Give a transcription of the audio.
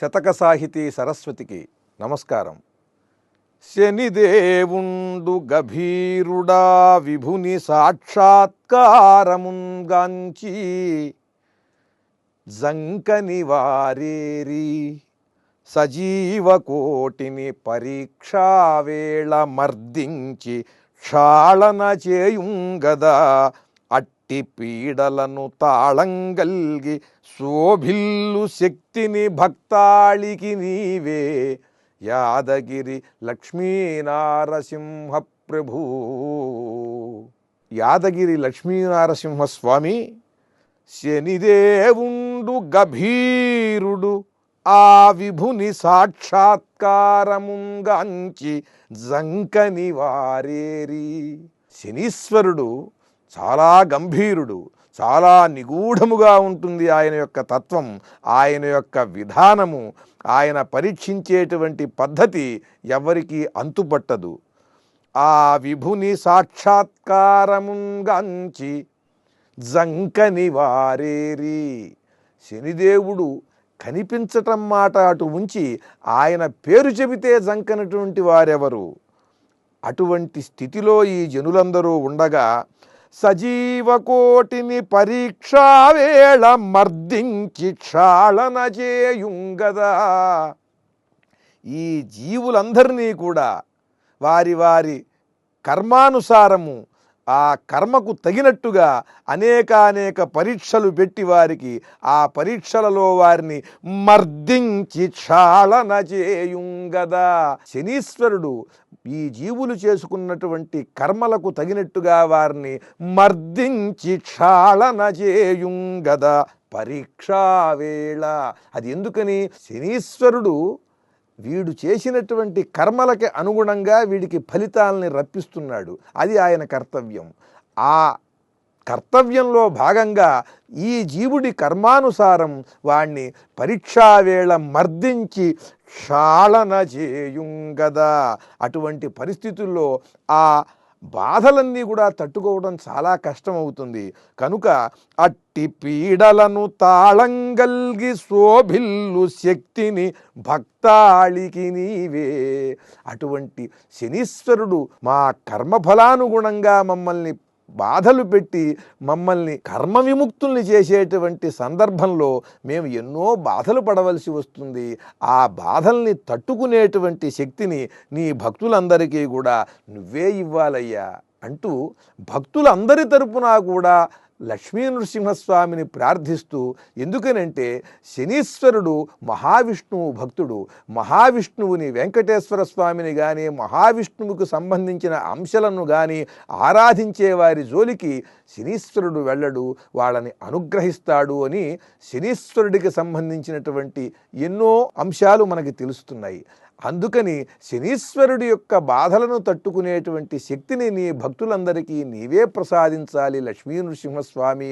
శతక సాహితీ సరస్వతికి నమస్కారం. శనిదేవుండు గభీరుడా విభుని సాక్షాత్కారముంగాంచి జంకని వారేరి సజీవ కోటిని పరీక్షావేళ మర్దించి క్షాళన చేయుంగదా అట్టి పీడలను తాళంగల్గి శోభిల్లు శక్తిని భక్తాళికి నీవే. యాదగిరి లక్ష్మీనారసింహ ప్రభు యాదగిరి లక్ష్మీనారసింహ స్వామి శనిదేవుండు గభీరుడు ఆ విభుని సాక్షాత్కారముంగాంచి జంకని వారేరి శనీశ్వరుడు చాలా గంభీరుడు చాలా నిగూఢముగా ఉంటుంది ఆయన యొక్క తత్వం ఆయన యొక్క విధానము ఆయన పరీక్షించేటువంటి పద్ధతి ఎవరికీ అంతుపట్టదు. ఆ విభుని సాక్షాత్కారముంగంచి జంకని వారేరి. శనిదేవుడు కనిపించటం మాట అటు ఉంచి ఆయన పేరు చెబితే జంకనటువంటి వారెవరు? అటువంటి స్థితిలో ఈ జనులందరూ ఉండగా సజీవ కోటిని పరీక్షావేళ మర్దించి క్షాళన చేయుంగదా ఈ జీవులందరినీ కూడా వారి వారి కర్మానుసారము ఆ కర్మకు తగినట్టుగా అనేకానేక పరీక్షలు పెట్టి వారికి ఆ పరీక్షలలో వారిని మర్దించి క్షాళన చేయుంగదా. శనీశ్వరుడు ఈ జీవులు చేసుకున్నటువంటి కర్మలకు తగినట్టుగా వారిని మర్దించి క్షాళన చేయుంగదా. పరీక్షావేళ అది ఎందుకని? శనీశ్వరుడు వీడు చేసినటువంటి కర్మలకి అనుగుణంగా వీడికి ఫలితాలని రప్పిస్తున్నాడు. అది ఆయన కర్తవ్యం. ఆ కర్తవ్యంలో భాగంగా ఈ జీవుడి కర్మానుసారం వాణ్ణి పరీక్షావేళ మర్దించి క్షాళన చేయుంగదా. అటువంటి పరిస్థితుల్లో ఆ బాధలన్నీ కూడా తట్టుకోవడం చాలా కష్టమవుతుంది. కనుక అట్టి పీడలను తాళంగల్గి శోభిల్లు శక్తిని భక్తాళికి నీవే. అటువంటి శనీశ్వరుడు మా కర్మఫలానుగుణంగా మమ్మల్ని బాధలు పెట్టి మమ్మల్ని కర్మ విముక్తుల్ని చేసేటువంటి సందర్భంలో మేము ఎన్నో బాధలు పడవలసి వస్తుంది. ఆ బాధల్ని తట్టుకునేటువంటి శక్తిని నీ భక్తులందరికీ కూడా నువ్వే ఇవ్వాలయ్యా అంటూ భక్తులందరి తరపున కూడా లక్ష్మీ నృసింహస్వామిని ప్రార్థిస్తూ ఎందుకనంటే శనీశ్వరుడు మహావిష్ణువు భక్తుడు. మహావిష్ణువుని వెంకటేశ్వర స్వామిని కానీ మహావిష్ణువుకు సంబంధించిన అంశాలను కానీ ఆరాధించే వారి జోలికి శనీశ్వరుడు వెళ్ళడు వాళ్ళని అనుగ్రహిస్తాడు అని శనీశ్వరుడికి సంబంధించినటువంటి ఎన్నో అంశాలు మనకి తెలుస్తున్నాయి. అందుకని శనీశ్వరుడి యొక్క బాధలను తట్టుకునేటువంటి శక్తిని నీ భక్తులందరికీ నీవే ప్రసాదించాలి లక్ష్మీ నృసింహస్వామి